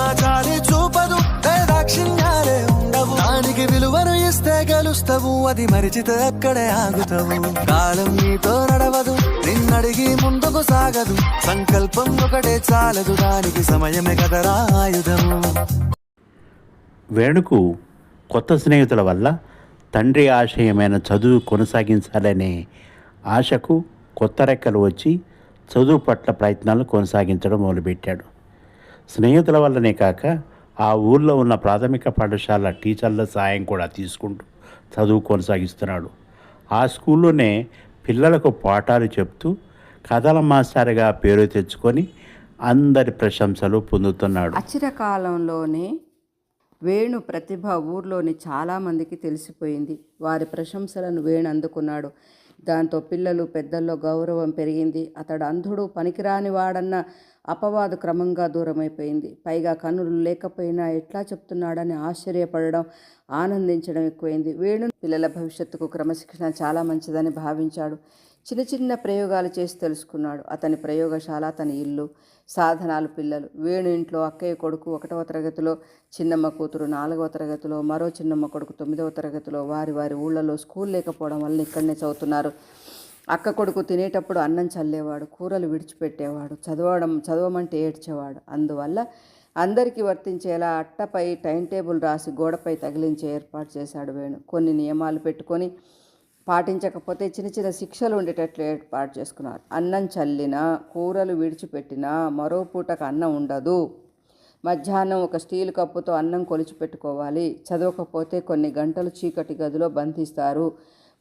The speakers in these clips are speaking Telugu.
ప్రేమ చాలి చూపదు. దాక్షిణ్యాలే ఉండవు. దానికి విలువను ఇస్తే గెలుస్తావు. అది మరిచితే అక్కడే ఆగుతావు. కాలం నీతో నడవదు. నిన్నడిగి ముందుకు సాగదు. సంకల్పం ఒకటే చాలదు. దానికి సమయమే కదరా ఆయుధము. వేణుకు కొత్త స్నేహితుల వల్ల తండ్రి ఆశయమైన చదువు కొనసాగించాలనే ఆశకు కొత్త రెక్కలు వచ్చి చదువు పట్ల ప్రయత్నాలు కొనసాగించడం మొదలుపెట్టాడు. స్నేహితుల వల్లనే కాక ఆ ఊర్లో ఉన్న ప్రాథమిక పాఠశాల టీచర్ల సాయం కూడా తీసుకుంటూ చదువు కొనసాగిస్తున్నాడు. ఆ స్కూల్లోనే పిల్లలకు పాఠాలు చెప్తూ కథల మాస్టర్గా పేరు తెచ్చుకొని అందరి ప్రశంసలు పొందుతున్నాడు. అచిరకాలంలోనే వేణు ప్రతిభ ఊర్లోని చాలామందికి తెలిసిపోయింది. వారి ప్రశంసలను వేణు అందుకున్నాడు. దాంతో పిల్లలు పెద్దల్లో గౌరవం పెరిగింది. అతడు అంధుడు పనికిరాని వాడన్న అపవాదు క్రమంగా దూరమైపోయింది. పైగా కన్నులు లేకపోయినా ఎట్లా చెప్తున్నాడని ఆశ్చర్యపడడం ఆనందించడం ఎక్కువైంది. వేణు పిల్లల భవిష్యత్తుకు క్రమశిక్షణ చాలా మంచిదని భావించాడు. చిన్న చిన్న ప్రయోగాలు చేసి తెలుసుకున్నాడు. అతని ప్రయోగశాల అతని ఇల్లు సాధనాలు పిల్లలు. వేణు ఇంట్లో అక్కయ్య కొడుకు ఒకటవ తరగతిలో చిన్నమ్మ కూతురు నాలుగవ తరగతిలో మరో చిన్నమ్మ కొడుకు తొమ్మిదవ తరగతిలో వారి వారి ఊళ్ళలో స్కూల్ లేకపోవడం వల్ల ఇక్కడనే చదువుతున్నారు. అక్క కొడుకు తినేటప్పుడు అన్నం చల్లేవాడు కూరలు విడిచిపెట్టేవాడు చదవడం చదవమంటే ఏడ్చేవాడు. అందువల్ల అందరికీ వర్తించేలా అట్టపై టైం టేబుల్ రాసి గోడపై తగిలించే ఏర్పాటు చేశాడు వేణు. కొన్ని నియమాలు పెట్టుకొని పాటించకపోతే చిన్న చిన్న శిక్షలు ఉండేటట్లు ఏర్పాటు చేసుకున్నారు. అన్నం చల్లినా కూరలు విడిచిపెట్టినా మరో పూటకు అన్నం ఉండదు. మధ్యాహ్నం ఒక స్టీల్ కప్పుతో అన్నం కొలిచి పెట్టుకోవాలి చదవకపోతే కొన్ని గంటలు చీకటి గదిలో బంధిస్తారు.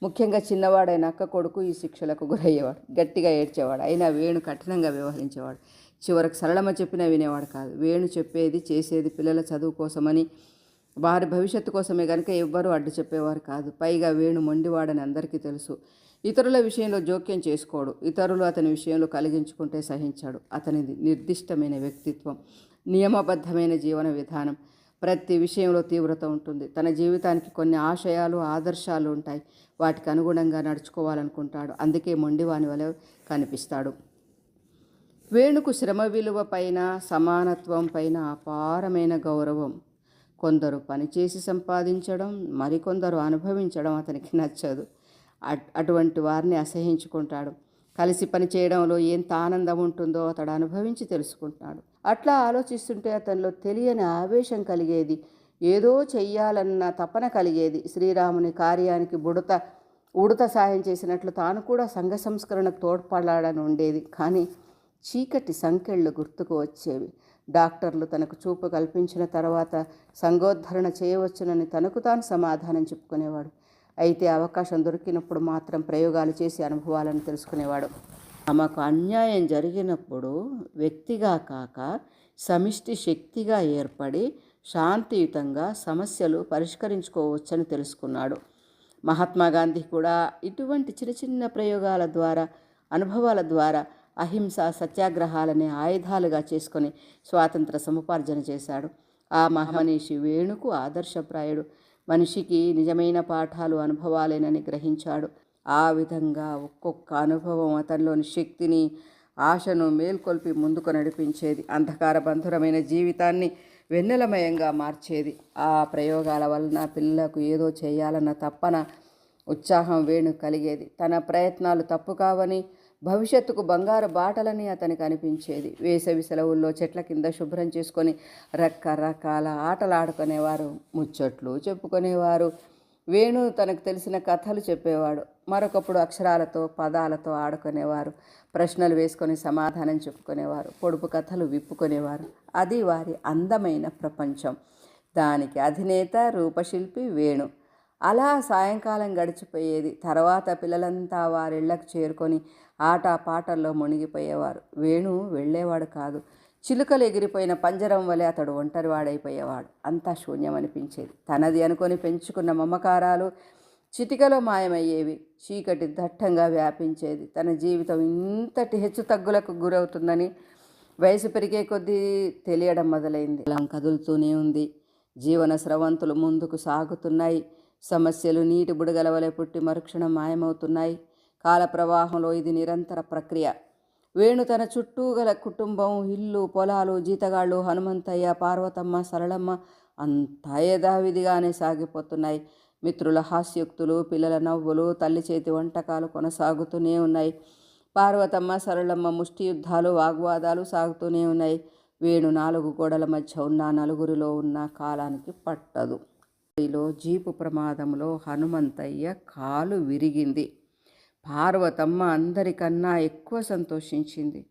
ముఖ్యంగా చిన్నవాడైన అక్క కొడుకు ఈ శిక్షలకు గురయ్యేవాడు గట్టిగా ఏడ్చేవాడు. అయినా వేణు కఠినంగా వ్యవహరించేవాడు. చివరకు సరళమ చెప్పినా వినేవాడు కాదు. వేణు చెప్పేది చేసేది పిల్లల చదువు కోసమని వారి భవిష్యత్తు కోసమే కనుక ఎవ్వరూ అడ్డు చెప్పేవారు కాదు. పైగా వేణు మొండివాడని అందరికీ తెలుసు. ఇతరుల విషయంలో జోక్యం చేసుకోడు. ఇతరులు అతని విషయంలో కలిగించుకుంటే సహించాడు. అతనిది నిర్దిష్టమైన వ్యక్తిత్వం నియమబద్ధమైన జీవన విధానం. ప్రతి విషయంలో తీవ్రత ఉంటుంది. తన జీవితానికి కొన్ని ఆశయాలు ఆదర్శాలు ఉంటాయి. వాటికి అనుగుణంగా నడుచుకోవాలనుకుంటాడు. అందుకే మొండివాని వలె కనిపిస్తాడు. వేణుకు శ్రమ విలువ పైన సమానత్వం పైన అపారమైన గౌరవం. కొందరు పనిచేసి సంపాదించడం మరికొందరు అనుభవించడం అతనికి నచ్చదు. అట్- అటువంటి వారిని అసహించుకుంటాడు. కలిసి పని చేయడంలో ఎంత ఆనందం ఉంటుందో అతడు అనుభవించి తెలుసుకుంటాడు. అట్లా ఆలోచిస్తుంటే అతనిలో తెలియని ఆవేశం కలిగేది. ఏదో చెయ్యాలన్న తపన కలిగేది. శ్రీరాముని కార్యానికి బుడత ఉడత సాయం చేసినట్లు తాను కూడా సంఘ సంస్కరణకు తోడ్పడాలని ఉండేది. కానీ చీకటి సంకెళ్ళు గుర్తుకు వచ్చేవి. డాక్టర్లు తనకు చూపు కల్పించిన తర్వాత సంగోద్ధరణ చేయవచ్చునని తనకు తాను సమాధానం చెప్పుకునేవాడు. అయితే అవకాశం దొరికినప్పుడు మాత్రం ప్రయోగాలు చేసి అనుభవాలను తెలుసుకునేవాడు. తమకు అన్యాయం జరిగినప్పుడు వ్యక్తిగా కాక సమిష్టి శక్తిగా ఏర్పడి శాంతియుతంగా సమస్యలు పరిష్కరించుకోవచ్చని తెలుసుకున్నాడు. మహాత్మా గాంధీ కూడా ఇటువంటి చిన్న చిన్న ప్రయోగాల ద్వారా అనుభవాల ద్వారా అహింస సత్యాగ్రహాలనే ఆయుధాలుగా చేసుకొని స్వాతంత్ర సముపార్జన చేశాడు. ఆ మహామనీషి వేణుకు ఆదర్శప్రాయుడు. మనిషికి నిజమైన పాఠాలు అనుభవాలేనని గ్రహించాడు. ఆ విధంగా ఒక్కొక్క అనుభవం అతనిలోని శక్తిని ఆశను మేల్కొల్పి ముందుకు నడిపించేది. అంధకార బంధురమైన జీవితాన్ని వెన్నెలమయంగా మార్చేది. ఆ ప్రయోగాల వలన పిల్లలకు ఏదో చేయాలన్న తప్పన ఉత్సాహం వేణు కలిగేది. తన ప్రయత్నాలు తప్పు కావని భవిష్యత్తుకు బంగారు బాటలని అతనికి అనిపించేది. వేసవి సెలవుల్లో చెట్ల కింద శుభ్రం చేసుకొని రకరకాల ఆటలు ఆడుకునేవారు ముచ్చట్లు చెప్పుకునేవారు. వేణు తనకు తెలిసిన కథలు చెప్పేవాడు. మరొకప్పుడు అక్షరాలతో పదాలతో ఆడుకునేవారు. ప్రశ్నలు వేసుకొని సమాధానం చెప్పుకునేవారు. పొడుపు కథలు విప్పుకునేవారు. అది వారి అందమైన ప్రపంచం. దానికి అధినేత రూపశిల్పి వేణు. అలా సాయంకాలం గడిచిపోయేది. తర్వాత పిల్లలంతా వారిళ్ళకు చేరుకొని ఆట పాటల్లో మునిగిపోయేవారు. వేణు వెళ్ళేవాడు కాదు. చిలుకలు ఎగిరిపోయిన పంజరం వలె అతడు ఒంటరివాడైపోయేవాడు. అంతా శూన్యమనిపించేది. తనది అనుకొని పెంచుకున్న మమకారాలు చిటికలో మాయమయ్యేవి. చీకటి దట్టంగా వ్యాపించేది. తన జీవితం ఇంతటి హెచ్చుతగ్గులకు గురవుతుందని వయసు పెరిగే కొద్దీ తెలియడం మొదలైంది. అలా కదులుతూనే ఉంది. జీవన స్రవంతులు ముందుకు సాగుతున్నాయి. సమస్యలు నీటి బుడగల వలె పుట్టి మరుక్షణం మాయమవుతున్నాయి. కాల ప్రవాహంలో ఇది నిరంతర ప్రక్రియ. వేణు తన చుట్టూ గల కుటుంబం ఇల్లు పొలాలు జీతగాళ్ళు హనుమంతయ్య పార్వతమ్మ సరళమ్మ అంతా యథావిధిగానే సాగిపోతున్నాయి. మిత్రుల హాస్యోక్తులు పిల్లల నవ్వులు తల్లి చేతి వంటకాలు కొనసాగుతూనే ఉన్నాయి. పార్వతమ్మ సరళమ్మ ముష్టి యుద్ధాలు వాగ్వాదాలు సాగుతూనే ఉన్నాయి. వేణు నాలుగు గోడల మధ్య ఉన్న నలుగురిలో ఉన్న కాలానికి పట్టదు. జీపు ప్రమాదంలో హనుమంతయ్య కాలు విరిగింది. పార్వతమ్మ అందరికన్నా ఎక్కువ సంతోషించింది.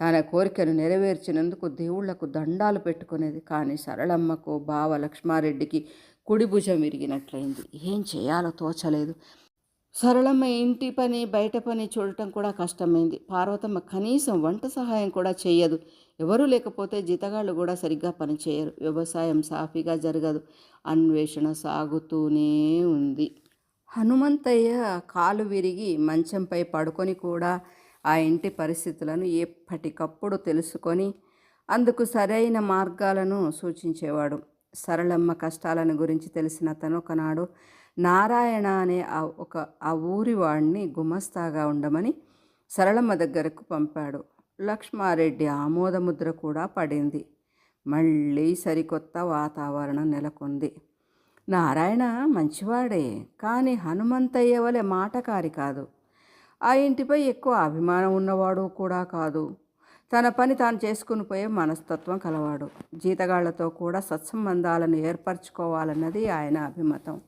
తన కోరికను నెరవేర్చినందుకు దేవుళ్ళకు దండాలు పెట్టుకునేది. కానీ సరళమ్మకు బావ లక్ష్మారెడ్డికి కుడి భుజం విరిగినట్లయింది. ఏం చేయాలో తోచలేదు. సరళమ్మ ఇంటి పని బయట పని చూడటం కూడా కష్టమైంది. పార్వతమ్మ కనీసం వంట సహాయం కూడా చేయదు ఎవరూ లేకపోతే జీతగాళ్ళు కూడా సరిగ్గా పనిచేయరు వ్యవసాయం సాఫీగా జరగదు. అన్వేషణ సాగుతూనే ఉంది. హనుమంతయ్య కాలు విరిగి మంచంపై పడుకొని కూడా ఆ ఇంటి పరిస్థితులను ఎప్పటికప్పుడు తెలుసుకొని అందుకు సరైన మార్గాలను సూచించేవాడు. సరళమ్మ కష్టాలను గురించి తెలిసిన అతను ఒకనాడు నారాయణ అనే ఆ ఒక ఆ ఊరి వాడిని గుమస్తాగా ఉండమని సరళమ్మ దగ్గరకు పంపాడు. లక్ష్మారెడ్డి ఆమోదముద్ర కూడా పడింది. మళ్ళీ సరికొత్త వాతావరణం నెలకొంది. నారాయణ మంచివాడే కానీ హనుమంతయ్య వలె మాటకారి కాదు. ఆ ఇంటిపై ఎక్కువ అభిమానం ఉన్నవాడు కూడా కాదు. తన పని తాను చేసుకుని పోయే మనస్తత్వం కలవాడు. జీతగాళ్ళతో కూడా సత్సంబంధాలను ఏర్పరచుకోవాలన్నది ఆయన అభిమతం.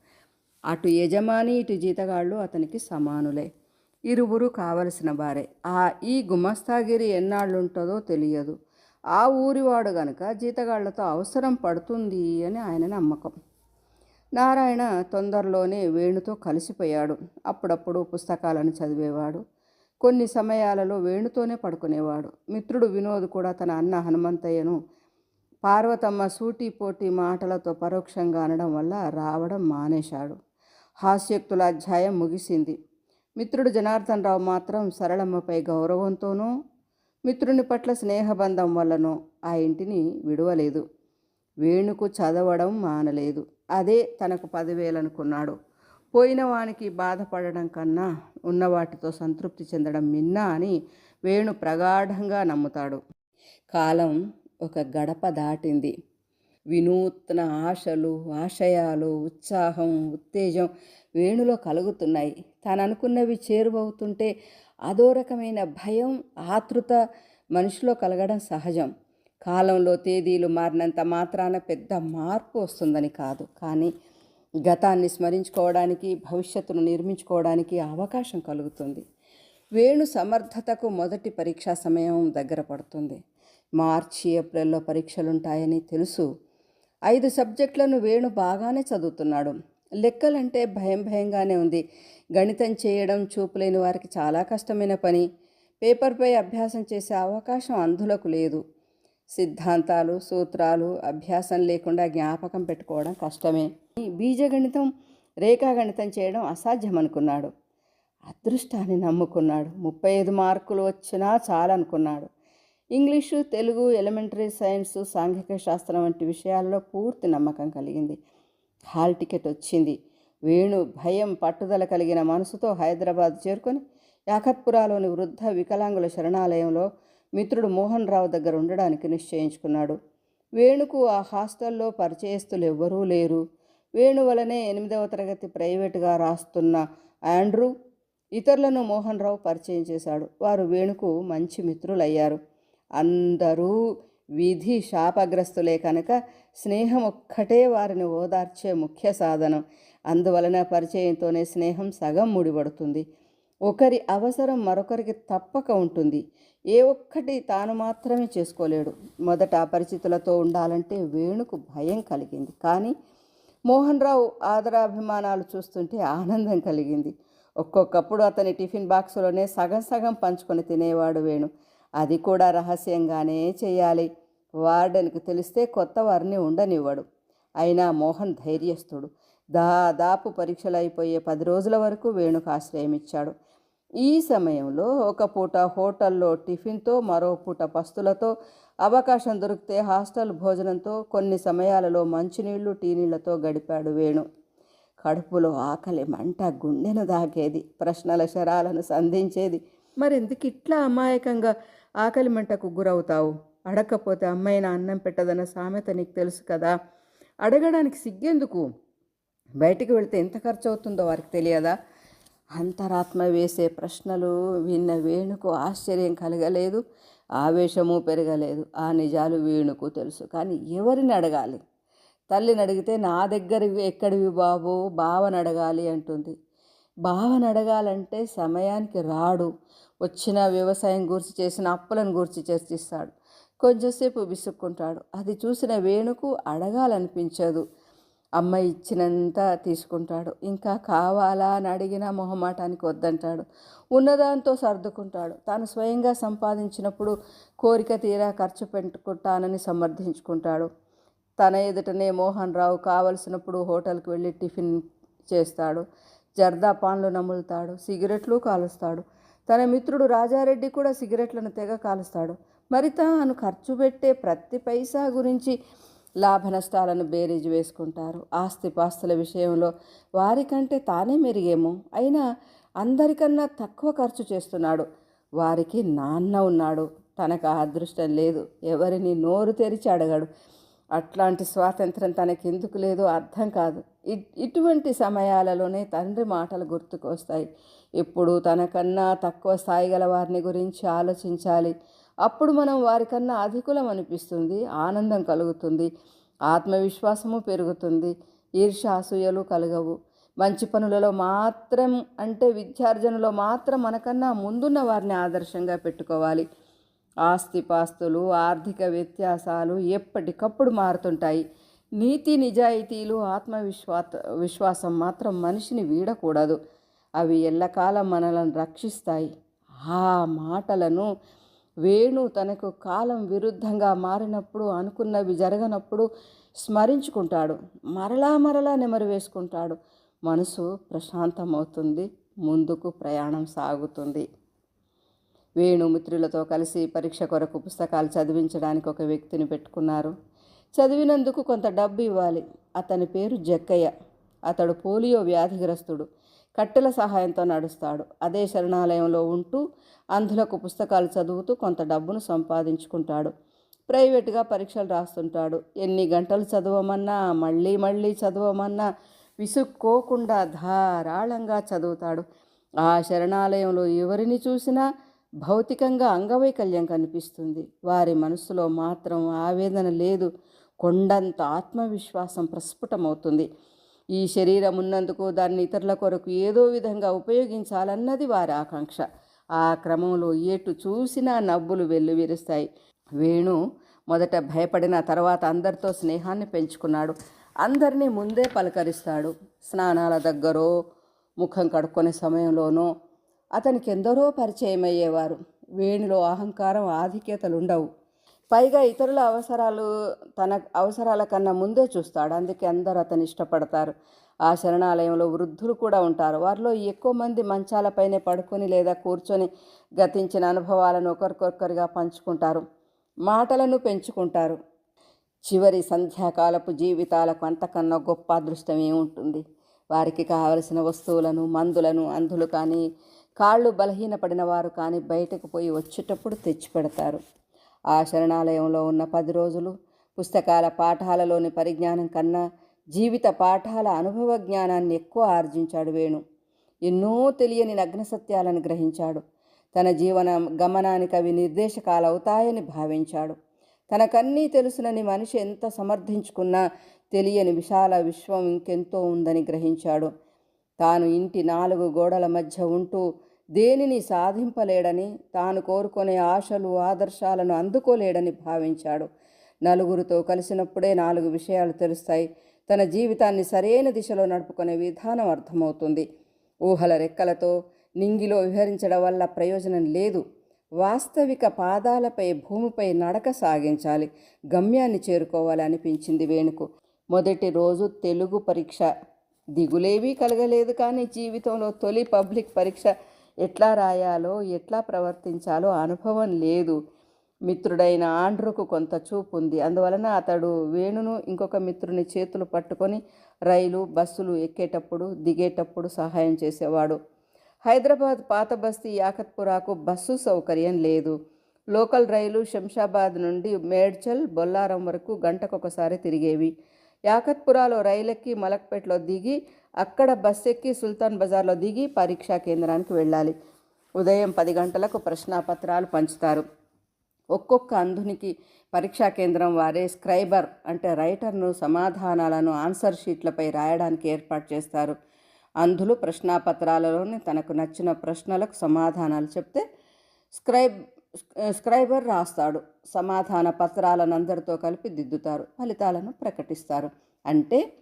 అటు యజమాని ఇటు జీతగాళ్ళు అతనికి సమానులే. ఇరువురు కావలసిన వారే. ఆ ఈ గుమస్తాగిరి ఎన్నాళ్ళుంటుందో తెలియదు. ఆ ఊరివాడు గనుక జీతగాళ్ళతో అవసరం పడుతుంది అని ఆయన నమ్మకం. నారాయణ తొందరలోనే వేణుతో కలిసిపోయాడు. అప్పుడప్పుడు పుస్తకాలను చదివేవాడు. కొన్ని సమయాలలో వేణుతోనే పడుకునేవాడు. మిత్రుడు వినోద్ కూడా తన అన్న హనుమంతయ్యను పార్వతమ్మ సూటిపోటి మాటలతో పరోక్షంగా అనడం వల్ల రావడం మానేశాడు. హాస్యక్తుల అధ్యాయం ముగిసింది. మిత్రుడు జనార్దన్ రావు మాత్రం సరళమ్మపై గౌరవంతోనూ మిత్రుని పట్ల స్నేహబంధం వల్లనో ఆ ఇంటిని విడవలేదు. వేణుకు చదవడం మానలేదు. అదే తనకు పదివేలనుకున్నాడు. పోయిన వానికి బాధపడడం కన్నా ఉన్న వాటితో సంతృప్తి చెందడం మిన్నా అని వేణు ప్రగాఢంగా నమ్ముతాడు. కాలం ఒక గడప దాటింది. వినూత్న ఆశలు ఆశయాలు ఉత్సాహం ఉత్తేజం వేణులో కలుగుతున్నాయి. తాను అనుకున్నవి చేరువవుతుంటే అదో రకమైన భయం ఆతృత మనిషిలో కలగడం సహజం. కాలంలో తేదీలు మారినంత మాత్రాన పెద్ద మార్పు వస్తుందని కాదు. కానీ గతాన్ని స్మరించుకోవడానికి భవిష్యత్తును నిర్మించుకోవడానికి అవకాశం కలుగుతుంది. వేణు సమర్థతకు మొదటి పరీక్షా సమయం దగ్గర పడుతుంది. మార్చి ఏప్రిల్లో పరీక్షలుంటాయని తెలుసు. ఐదు సబ్జెక్టులను వేణు బాగానే చదువుతున్నాడు. లెక్కలంటే భయం భయంగానే ఉంది. గణితం చేయడం చూపులేని వారికి చాలా కష్టమైన పని. పేపర్పై అభ్యాసం చేసే అవకాశం అంధులకు లేదు. సిద్ధాంతాలు సూత్రాలు అభ్యాసం లేకుండా జ్ఞాపకం పెట్టుకోవడం కష్టమే. బీజగణితం రేఖాగణితం చేయడం అసాధ్యం అనుకున్నాడు అదృష్టాన్ని నమ్ముకున్నాడు. ముప్పై ఐదు మార్కులు వచ్చినా చాలనుకున్నాడు. ఇంగ్లీషు తెలుగు ఎలిమెంటరీ సైన్స్ సాంఘిక శాస్త్రం వంటి విషయాల్లో పూర్తి నమ్మకం కలిగింది. హాల్ టికెట్ వచ్చింది. వేణు భయం పట్టుదల కలిగిన మనసుతో హైదరాబాద్ చేరుకొని యాఖత్పురాలోని వృద్ధ వికలాంగుల శరణాలయంలో మిత్రుడు మోహన్ రావు దగ్గర ఉండడానికి నిశ్చయించుకున్నాడు. వేణుకు ఆ హాస్టల్లో పరిచయస్తులు ఎవ్వరూ లేరు. వేణు వలనే ఎనిమిదవ తరగతి ప్రైవేటుగా రాస్తున్న ఆండ్రూ ఇతరులను మోహన్ రావు పరిచయం చేశాడు. వారు వేణుకు మంచి మిత్రులయ్యారు. అందరూ విధి శాపగ్రస్తులే కనుక స్నేహం ఒక్కటే వారిని ఓదార్చే ముఖ్య సాధనం. అందువలన పరిచయంతోనే స్నేహం సగం ముడిపడుతుంది. ఒకరి అవసరం మరొకరికి తప్పక ఉంటుంది. ఏ ఒక్కటి తాను మాత్రమే చేసుకోలేడు. మొదట అపరిచితులతో ఉండాలంటే వేణుకు భయం కలిగింది. కానీ మోహన్ రావు ఆదరాభిమానాలు చూస్తుంటే ఆనందం కలిగింది. ఒక్కొక్కప్పుడు అతని టిఫిన్ బాక్సులోనే సగం సగం పంచుకొని తినేవాడు వేణు. అది కూడా రహస్యంగానే చేయాలి. వార్డెన్కు తెలిస్తే కొత్త వారిని ఉండనివ్వడు. అయినా మోహన్ ధైర్యస్తుడు దాదాపు పరీక్షలు అయిపోయే పది రోజుల వరకు వేణుకు ఆశ్రయం ఇచ్చాడు ఈ సమయంలో ఒక పూట హోటల్లో టిఫిన్తో మరో పూట పస్తులతో అవకాశం దొరికితే హాస్టల్ భోజనంతో కొన్ని సమయాలలో మంచినీళ్ళు టీ నీళ్ళతో గడిపాడు వేణు. కడుపులో ఆకలి మంట గుండెను దాకేది ప్రశ్నల శరాలను సంధించేది. మరెందుకు ఇట్లా అమాయకంగా ఆకలి మంటకు గురవుతావు? అడగకపోతే అమ్మాయిన అన్నం పెట్టదన్న సామెత నీకు తెలుసు కదా? అడగడానికి సిగ్గెందుకు? బయటికి వెళితే ఎంత ఖర్చు అవుతుందో వారికి తెలియదా? అంతరాత్మ వేసే ప్రశ్నలు విన్న వేణుకు ఆశ్చర్యం కలగలేదు ఆవేశము పెరగలేదు. ఆ నిజాలు వేణుకు తెలుసు. కానీ ఎవరిని అడగాలి? తల్లిని అడిగితే నా దగ్గర ఎక్కడివి బాబు? బావని అడగాలి అంటుంది. బావని అడగాలంటే సమయానికి రాడు. వచ్చిన వ్యవసాయం గురించి చేసిన అప్పులను గురించి చర్చిస్తాడు. కొంచెంసేపు విసుక్కుంటాడు. అది చూసిన వేణుకు అడగాలనిపించదు. అమ్మ ఇచ్చినంత తీసుకుంటాడు. ఇంకా కావాలా అని అడిగినా మొహమాటానికి వద్దంటాడు. ఉన్నదాంతో సర్దుకుంటాడు. తాను స్వయంగా సంపాదించినప్పుడు కోరిక తీరా ఖర్చు పెట్టుకుంటానని సమర్థించుకుంటాడు. తన ఎదుటనే మోహన్ రావు కావలసినప్పుడు హోటల్కి వెళ్ళి టిఫిన్ చేస్తాడు. జర్దా పాన్లు నములుతాడు. సిగరెట్లు కాలుస్తాడు. తన మిత్రుడు రాజారెడ్డి కూడా సిగరెట్లను తెగ కాలుస్తాడు. మరి తాను ఖర్చు పెట్టే ప్రతి పైసా గురించి లాభ నష్టాలను బేరీజు వేసుకుంటారు. ఆస్తిపాస్తుల విషయంలో వారికంటే తానే మెరుగేమో. అయినా అందరికన్నా తక్కువ ఖర్చు చేస్తున్నాడు. వారికి నాన్న ఉన్నాడు. తనకు ఆ అదృష్టం లేదు. ఎవరిని నోరు తెరిచి అడగడు. అట్లాంటి స్వాతంత్రం తనకెందుకు లేదో అర్థం కాదు. ఇటువంటి సమయాలలోనే తండ్రి మాటలు గుర్తుకొస్తాయి. ఎప్పుడు తనకన్నా తక్కువ స్థాయి గల వారిని గురించి ఆలోచించాలి. అప్పుడు మనం వారికన్నా అధికులం అనిపిస్తుంది ఆనందం కలుగుతుంది ఆత్మవిశ్వాసము పెరుగుతుంది ఈర్ష అసూయలు కలగవు. మంచి పనులలో మాత్రం అంటే విద్యార్జనలో మాత్రం మనకన్నా ముందున్న వారిని ఆదర్శంగా పెట్టుకోవాలి. ఆస్తిపాస్తులు ఆర్థిక వ్యత్యాసాలు ఎప్పటికప్పుడు మారుతుంటాయి. నీతి నిజాయితీలు ఆత్మవిశ్వాస విశ్వాసం మాత్రం మనిషిని వీడకూడదు. అవి ఎల్లకాలం మనలను రక్షిస్తాయి. ఆ మాటలను వేణు తనకు కాలం విరుద్ధంగా మారినప్పుడు అనుకున్నవి జరగనప్పుడు స్మరించుకుంటాడు. మరలా మరలా నెమరు వేసుకుంటాడు. మనసు ప్రశాంతమవుతుంది. ముందుకు ప్రయాణం సాగుతుంది. వేణు మిత్రులతో కలిసి పరీక్ష కొరకు పుస్తకాలు చదివించడానికి ఒక వ్యక్తిని పెట్టుకున్నారు. చదివినందుకు కొంత డబ్బు ఇవ్వాలి. అతని పేరు జక్కయ్య. అతడు పోలియో వ్యాధిగ్రస్తుడు. కట్టెల సహాయంతో నడుస్తాడు. అదే శరణాలయంలో ఉంటూ అంధులకు పుస్తకాలు చదువుతూ కొంత డబ్బును సంపాదించుకుంటాడు. ప్రైవేటుగా పరీక్షలు రాస్తుంటాడు. ఎన్ని గంటలు చదవమన్నా మళ్ళీ మళ్ళీ చదవమన్నా విసుక్కోకుండా ధారాళంగా చదువుతాడు. ఆ శరణాలయంలో ఎవరిని చూసినా భౌతికంగా అంగవైకల్యం కనిపిస్తుంది. వారి మనసులో మాత్రం ఆవేదన లేదు. కొండంత ఆత్మవిశ్వాసం ప్రస్ఫుటమవుతుంది. ఈ శరీరం ఉన్నందుకు దాన్ని ఇతరుల కొరకు ఏదో విధంగా ఉపయోగించాలన్నది వారి ఆకాంక్ష. ఆ క్రమంలో ఎటు చూసినా నవ్వులు వెల్లువిరుస్తాయి వేణు మొదట భయపడిన తర్వాత అందరితో స్నేహాన్ని పెంచుకున్నాడు. అందరినీ ముందే పలకరిస్తాడు. స్నానాల దగ్గరో ముఖం కడుక్కునే సమయంలోనో అతనికి ఎందరో పరిచయం అయ్యేవారు వేణిలో అహంకారం ఆధిక్యతలు ఉండవు పైగా ఇతరుల అవసరాలు తన అవసరాల కన్నా ముందే చూస్తాడు. అందుకే అందరూ అతను ఇష్టపడతారు. ఆ శరణాలయంలో వృద్ధులు కూడా ఉంటారు. వారిలో ఎక్కువ మంది మంచాలపైనే పడుకొని లేదా కూర్చొని గతించిన అనుభవాలను ఒకరికొకరిగా పంచుకుంటారు. మాటలను పెంచుకుంటారు. చివరి సంధ్యాకాలపు జీవితాలకు అంతకన్నా గొప్ప అదృష్టం ఏముంటుంది? వారికి కావలసిన వస్తువులను మందులను అంధులు కానీ కాళ్ళు బలహీనపడిన వారు కానీ బయటకు పోయి వచ్చేటప్పుడు తెచ్చిపెడతారు. ఆ శరణాలయంలో ఉన్న పది రోజులు పుస్తకాల పాఠాలలోని పరిజ్ఞానం కన్నా జీవిత పాఠాల అనుభవ జ్ఞానాన్ని ఎక్కువ ఆర్జించాడు వేణు. ఎన్నో తెలియని నగ్న సత్యాలను గ్రహించాడు. తన జీవన గమనానికి అవి నిర్దేశకాలు అవుతాయని భావించాడు. తనకన్నీ తెలుసునని మనిషి ఎంత సమర్థించుకున్నా తెలియని విశాల విశ్వం ఇంకెంతో ఉందని గ్రహించాడు. తాను ఇంటి నాలుగు గోడల మధ్య ఉంటూ దేనిని సాధింపలేడని తాను కోరుకునే ఆశలు ఆదర్శాలను అందుకోలేడని భావించాడు. నలుగురితో కలిసినప్పుడే నాలుగు విషయాలు తెలుస్తాయి. తన జీవితాన్ని సరైన దిశలో నడుపుకునే విధానం అర్థమవుతుంది. ఊహల రెక్కలతో నింగిలో విహరించడం వల్ల ప్రయోజనం లేదు. వాస్తవిక పాదాలపై భూమిపై నడక సాగించాలి. గమ్యాన్ని చేరుకోవాలి అనిపించింది వేణుకు. మొదటి రోజు తెలుగు పరీక్ష. దిగులేవీ కలగలేదు కానీ జీవితంలో తొలి పబ్లిక్ పరీక్ష ఎట్లా రాయాలో ఎట్లా ప్రవర్తించాలో అనుభవం లేదు. మిత్రుడైన ఆండ్రుకు కొంత చూపు ఉంది. అందువలన అతడు వేణును ఇంకొక మిత్రుని చేతులు పట్టుకొని రైలు బస్సులు ఎక్కేటప్పుడు దిగేటప్పుడు సహాయం చేసేవాడు. హైదరాబాద్ పాత బస్తీ యాకత్పురాకు బస్సు సౌకర్యం లేదు. లోకల్ రైలు శంషాబాద్ నుండి మేడ్చల్ బొల్లారం వరకు గంటకొకసారి తిరిగేవి. యాకత్పురాలో రైలెక్కి మలక్పేటలో దిగి అక్కడ బస్ ఎక్కి సుల్తాన్ బజార్లో దిగి పరీక్షా కేంద్రానికి వెళ్ళాలి. ఉదయం పది గంటలకు ప్రశ్నాపత్రాలు పంచుతారు. ఒక్కొక్క అంధునికి పరీక్షా కేంద్రం వారే స్క్రైబర్ అంటే రైటర్ను సమాధానాలను ఆన్సర్ షీట్లపై రాయడానికి ఏర్పాటు చేస్తారు. అంధులు ప్రశ్నాపత్రాలలోని తనకు నచ్చిన ప్రశ్నలకు సమాధానాలు చెప్తే స్క్రైబ్ స్క్రైబర్ రాస్తాడు. సమాధాన పత్రాలను అందరితో కలిపి దిద్దుతారు. ఫలితాలను ప్రకటిస్తారు. అంటే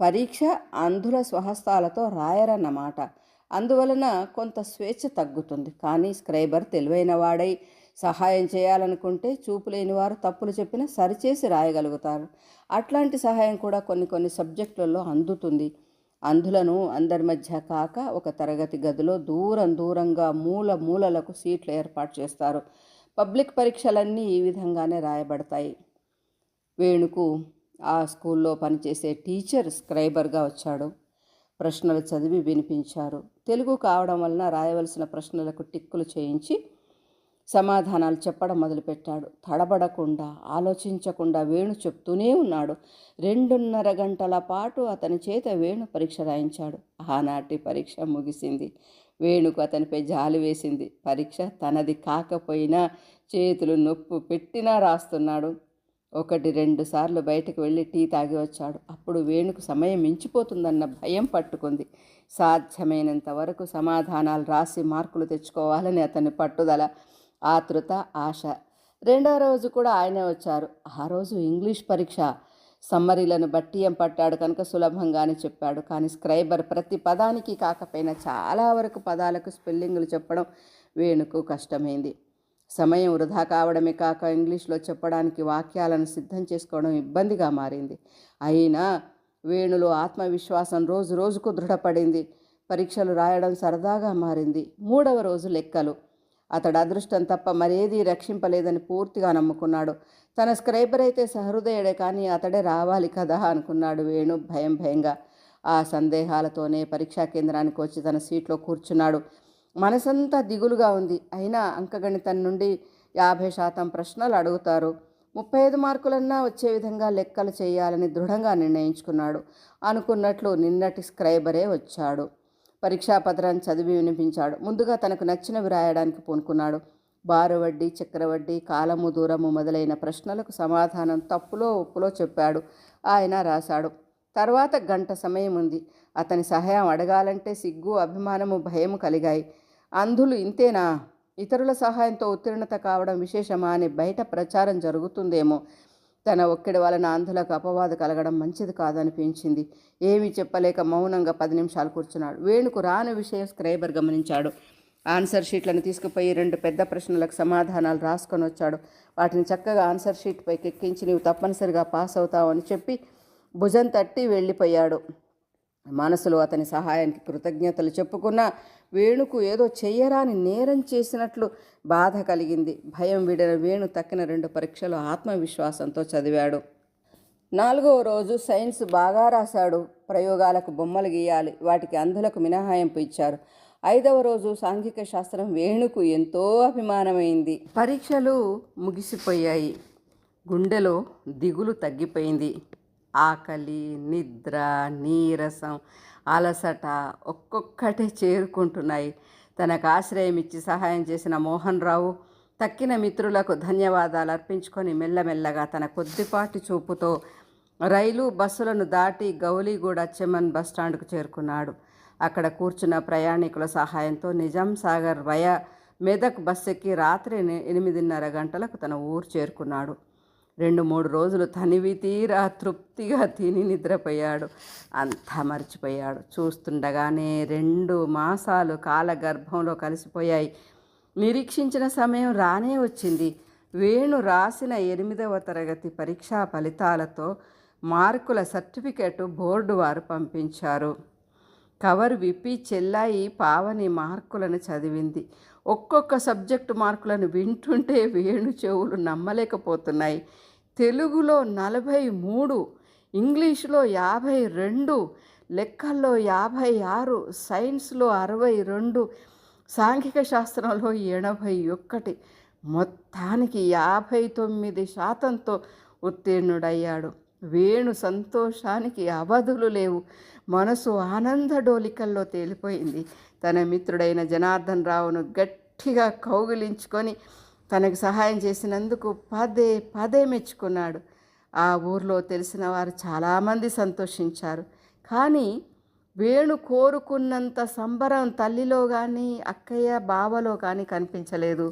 పరీక్ష అంధుల స్వహస్తాలతో రాయరన్నమాట. అందువలన కొంత స్వేచ్ఛ తగ్గుతుంది. కానీ స్క్రైబర్ తెలివైన వాడై సహాయం చేయాలనుకుంటే చూపు లేని వారు తప్పులు చెప్పినా సరిచేసి రాయగలుగుతారు. అట్లాంటి సహాయం కూడా కొన్ని కొన్ని సబ్జెక్టులలో అందుతుంది. అంధులను అందరి మధ్య కాక ఒక తరగతి గదిలో దూరం దూరంగా మూల మూలలకు సీట్లు ఏర్పాటు చేస్తారు. పబ్లిక్ పరీక్షలన్నీ ఈ విధంగానే రాయబడతాయి. వేణుకు ఆ స్కూల్లో పనిచేసే టీచర్ స్క్రైబర్గా వచ్చాడు. ప్రశ్నలు చదివి వినిపించారు. తెలుగు కావడం వలన రాయవలసిన ప్రశ్నలకు టిక్కులు చేయించి సమాధానాలు చెప్పడం మొదలుపెట్టాడు. తడబడకుండా ఆలోచించకుండా వేణు చెప్తూనే ఉన్నాడు. రెండున్నర గంటల పాటు అతని చేత వేణు పరీక్ష రాయించాడు. ఆనాటి పరీక్ష ముగిసింది. వేణుకు అతనిపై జాలి వేసింది. పరీక్ష తనది కాకపోయినా చేతులు నొప్పు పెట్టినా రాస్తున్నాడు. ఒకటి రెండు సార్లు బయటకు వెళ్ళి టీ తాగి వచ్చాడు. అప్పుడు వేణుకు సమయం మించిపోతుందన్న భయం పట్టుకుంది. సాధ్యమైనంత వరకు సమాధానాలు రాసి మార్కులు తెచ్చుకోవాలని అతని పట్టుదల ఆతృత ఆశ. రెండో రోజు కూడా ఆయనే వచ్చారు. ఆ రోజు ఇంగ్లీష్ పరీక్ష. సమ్మరీలను బట్టియం పట్టాడు కనుక సులభంగానే చెప్పాడు. కానీ స్క్రైబర్ ప్రతి పదానికి కాకపోయినా చాలా వరకు పదాలకు స్పెల్లింగులు చెప్పడం వేణుకు కష్టమైంది. సమయం వృధా కావడమే కాక ఇంగ్లీష్లో చెప్పడానికి వాక్యాలను సిద్ధం చేసుకోవడం ఇబ్బందిగా మారింది. అయినా వేణులో ఆత్మవిశ్వాసం రోజు రోజుకు దృఢపడింది. పరీక్షలు రాయడం సరదాగా మారింది. మూడవ రోజు లెక్కలు. అతడు అదృష్టం తప్ప మరేదీ రక్షింపలేదని పూర్తిగా నమ్ముకున్నాడు. తన స్క్రైబర్ అయితే సహృదయుడే కానీ అతడే రావాలి కదా అనుకున్నాడు వేణు భయం భయంగా. ఆ సందేహాలతోనే పరీక్షా కేంద్రానికి వచ్చి తన సీట్లో కూర్చున్నాడు. మనసంతా దిగులుగా ఉంది. అయినా అంకగణితం నుండి యాభై శాతం ప్రశ్నలు అడుగుతారు. ముప్పై ఐదు మార్కులన్నా వచ్చే విధంగా లెక్కలు చేయాలని దృఢంగా నిర్ణయించుకున్నాడు. అనుకున్నట్లు నిన్నటి స్క్రైబరే వచ్చాడు. పరీక్షాపత్రాన్ని చదివి వినిపించాడు. ముందుగా తనకు నచ్చినవి రాయడానికి పూనుకున్నాడు. బారు వడ్డీ చక్రవడ్డీ కాలము దూరము మొదలైన ప్రశ్నలకు సమాధానం తప్పులో ఒప్పులో చెప్పాడు. ఆయన రాశాడు. తర్వాత గంట సమయం ఉంది. అతని సహాయం అడగాలంటే సిగ్గు అభిమానము భయము కలిగాయి. అంధులు ఇంతేనా? ఇతరుల సహాయంతో ఉత్తీర్ణత కావడం విశేషమా అని బయట ప్రచారం జరుగుతుందేమో. తన ఒక్కడి వలన అంధులకు అపవాదు కలగడం మంచిది కాదనిపించింది. ఏమీ చెప్పలేక మౌనంగా పది నిమిషాలు కూర్చున్నాడు. వేణుకు రాని విషయం స్క్రైబర్ గమనించాడు. ఆన్సర్ షీట్లను తీసుకుపోయి రెండు పెద్ద ప్రశ్నలకు సమాధానాలు రాసుకొని వచ్చాడు. వాటిని చక్కగా ఆన్సర్ షీట్ ఎక్కించి నీవు తప్పనిసరిగా పాస్ అవుతావు అని చెప్పి భుజం తట్టి వెళ్ళిపోయాడు. మనసులో అతని సహాయానికి కృతజ్ఞతలు చెప్పుకున్న వేణుకు ఏదో చెయ్యరాని నేరం చేసినట్లు బాధ కలిగింది. భయం విడిన వేణు తక్కిన రెండు పరీక్షలు ఆత్మవిశ్వాసంతో చదివాడు. నాలుగవ రోజు సైన్స్ బాగా రాశాడు. ప్రయోగాలకు బొమ్మలు గీయాలి. వాటికి అంధులకు మినహాయింపు ఇచ్చారు. ఐదవ రోజు సాంఘిక శాస్త్రం వేణుకు ఎంతో అభిమానమైంది. పరీక్షలు ముగిసిపోయాయి. గుండెలో దిగులు తగ్గిపోయింది. ఆకలి నిద్ర నీరసం అలసట ఒక్కొక్కటే చేరుకుంటున్నాయి. తనకు ఆశ్రయం ఇచ్చి సహాయం చేసిన మోహన్ రావు తక్కిన మిత్రులకు ధన్యవాదాలు అర్పించుకొని మెల్లమెల్లగా తన కొద్దిపాటి చూపుతో రైలు బస్సులను దాటి గౌలీగూడ చెమన్ బస్టాండ్కు చేరుకున్నాడు. అక్కడ కూర్చున్న ప్రయాణికుల సహాయంతో నిజాం సాగర్ వయ మెదక్ బస్సు ఎక్కి రాత్రి ఎనిమిదిన్నర గంటలకు తన ఊరు చేరుకున్నాడు. రెండు మూడు రోజులు తనివి తీరా తృప్తిగా తిని నిద్రపోయాడు. అంతా మర్చిపోయాడు. చూస్తుండగానే రెండు మాసాలు కాలగర్భంలో కలిసిపోయాయి. నిరీక్షించిన సమయం రానే వచ్చింది. వేణు రాసిన ఎనిమిదవ తరగతి పరీక్షా ఫలితాలతో మార్కుల సర్టిఫికెట్ బోర్డు వారు పంపించారు. కవర్ విప్పి చెల్లాయి పావని మార్కులను చదివింది. ఒక్కొక్క సబ్జెక్టు మార్కులను వింటుంటే వేణు చెవులు నమ్మలేకపోతున్నాయి. తెలుగులో నలభై మూడు ఇంగ్లీషులో యాభై రెండు లెక్కల్లో యాభై ఆరు సైన్స్లో అరవై రెండు సాంఘిక శాస్త్రంలో ఎనభై ఒక్కటి. మొత్తానికి యాభై తొమ్మిది శాతంతో ఉత్తీర్ణుడయ్యాడు. వేణు సంతోషానికి అవధులు లేవు. మనసు ఆనంద డోలికల్లో తేలిపోయింది. తన మిత్రుడైన జనార్దన్ రావును గట్టిగా కౌగిలించుకొని తనకు సహాయం చేసినందుకు పదే పదే మెచ్చుకున్నాడు. ఆ ఊర్లో తెలిసిన వారు చాలామంది సంతోషించారు. కానీ వేణు కోరుకున్నంత సంబరం తల్లిలో కానీ అక్కయ్య బావలో కానీ కనిపించలేదు.